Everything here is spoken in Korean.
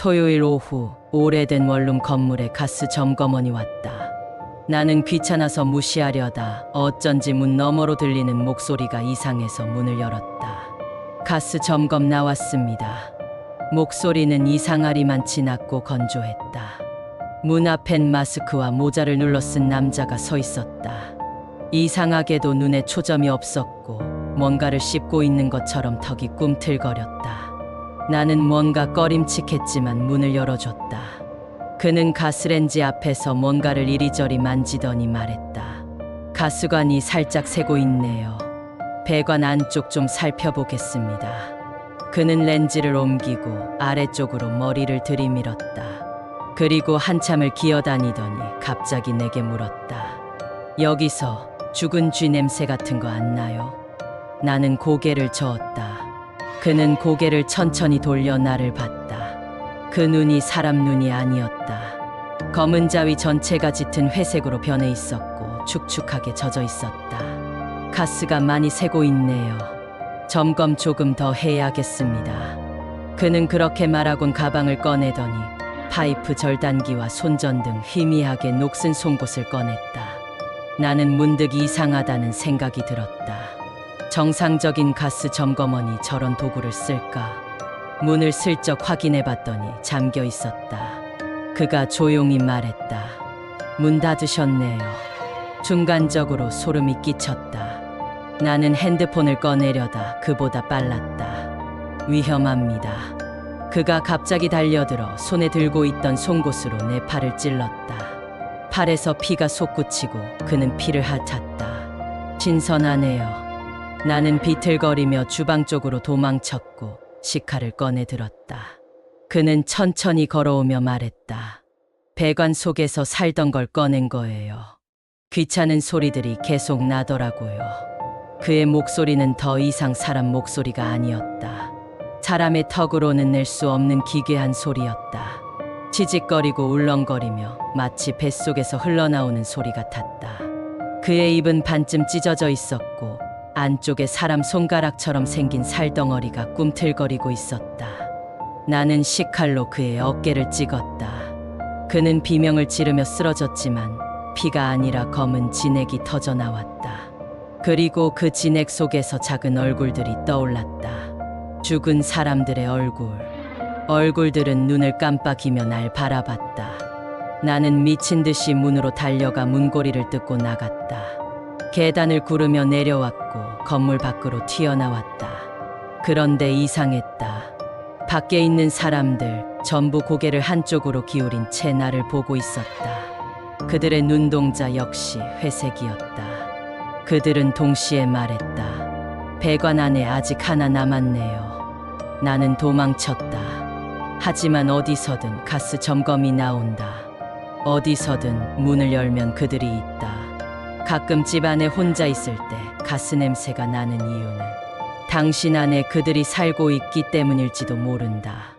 토요일 오후 오래된 원룸 건물에 가스 점검원이 왔다. 나는 귀찮아서 무시하려다 어쩐지 문 너머로 들리는 목소리가 이상해서 문을 열었다. 가스 점검 나왔습니다. 목소리는 이상하리만 지났고 건조했다. 문 앞엔 마스크와 모자를 눌러 쓴 남자가 서 있었다. 이상하게도 눈에 초점이 없었고 뭔가를 씹고 있는 것처럼 턱이 꿈틀거렸다. 나는 뭔가 꺼림칙했지만 문을 열어줬다. 그는 가스렌지 앞에서 뭔가를 이리저리 만지더니 말했다. 가스관이 살짝 새고 있네요. 배관 안쪽 좀 살펴보겠습니다. 그는 렌즈를 옮기고 아래쪽으로 머리를 들이밀었다. 그리고 한참을 기어다니더니 갑자기 내게 물었다. 여기서 죽은 쥐 냄새 같은 거 안 나요? 나는 고개를 저었다. 그는 고개를 천천히 돌려 나를 봤다. 그 눈이 사람 눈이 아니었다. 검은 자위 전체가 짙은 회색으로 변해 있었고 축축하게 젖어 있었다. 가스가 많이 새고 있네요. 점검 조금 더 해야겠습니다. 그는 그렇게 말하곤 가방을 꺼내더니 파이프 절단기와 손전 등 희미하게 녹슨 송곳을 꺼냈다. 나는 문득 이상하다는 생각이 들었다. 정상적인 가스 점검원이 저런 도구를 쓸까? 문을 슬쩍 확인해 봤더니 잠겨 있었다. 그가 조용히 말했다. 문 닫으셨네요. 중간적으로 소름이 끼쳤다. 나는 핸드폰을 꺼내려다 그보다 빨랐다. 위험합니다. 그가 갑자기 달려들어 손에 들고 있던 송곳으로 내 팔을 찔렀다. 팔에서 피가 솟구치고 그는 피를 핥았다. 신선하네요. 나는 비틀거리며 주방 쪽으로 도망쳤고 시카를 꺼내 들었다. 그는 천천히 걸어오며 말했다. 배관 속에서 살던 걸 꺼낸 거예요. 귀찮은 소리들이 계속 나더라고요. 그의 목소리는 더 이상 사람 목소리가 아니었다. 사람의 턱으로는 낼 수 없는 기괴한 소리였다. 치직거리고 울렁거리며 마치 뱃속에서 흘러나오는 소리 같았다. 그의 입은 반쯤 찢어져 있었고 안쪽에 사람 손가락처럼 생긴 살덩어리가 꿈틀거리고 있었다. 나는 식칼로 그의 어깨를 찍었다. 그는 비명을 지르며 쓰러졌지만 피가 아니라 검은 진액이 터져 나왔다. 그리고 그 진액 속에서 작은 얼굴들이 떠올랐다. 죽은 사람들의 얼굴. 얼굴들은 눈을 깜빡이며 날 바라봤다. 나는 미친 듯이 문으로 달려가 문고리를 뜯고 나갔다. 계단을 구르며 내려왔고 건물 밖으로 튀어나왔다. 그런데 이상했다. 밖에 있는 사람들 전부 고개를 한쪽으로 기울인 채 나를 보고 있었다. 그들의 눈동자 역시 회색이었다. 그들은 동시에 말했다. 배관 안에 아직 하나 남았네요. 나는 도망쳤다. 하지만 어디서든 가스 점검이 나온다. 어디서든 문을 열면 그들이 있다. 가끔 집 안에 혼자 있을 때 가스 냄새가 나는 이유는 당신 안에 그들이 살고 있기 때문일지도 모른다.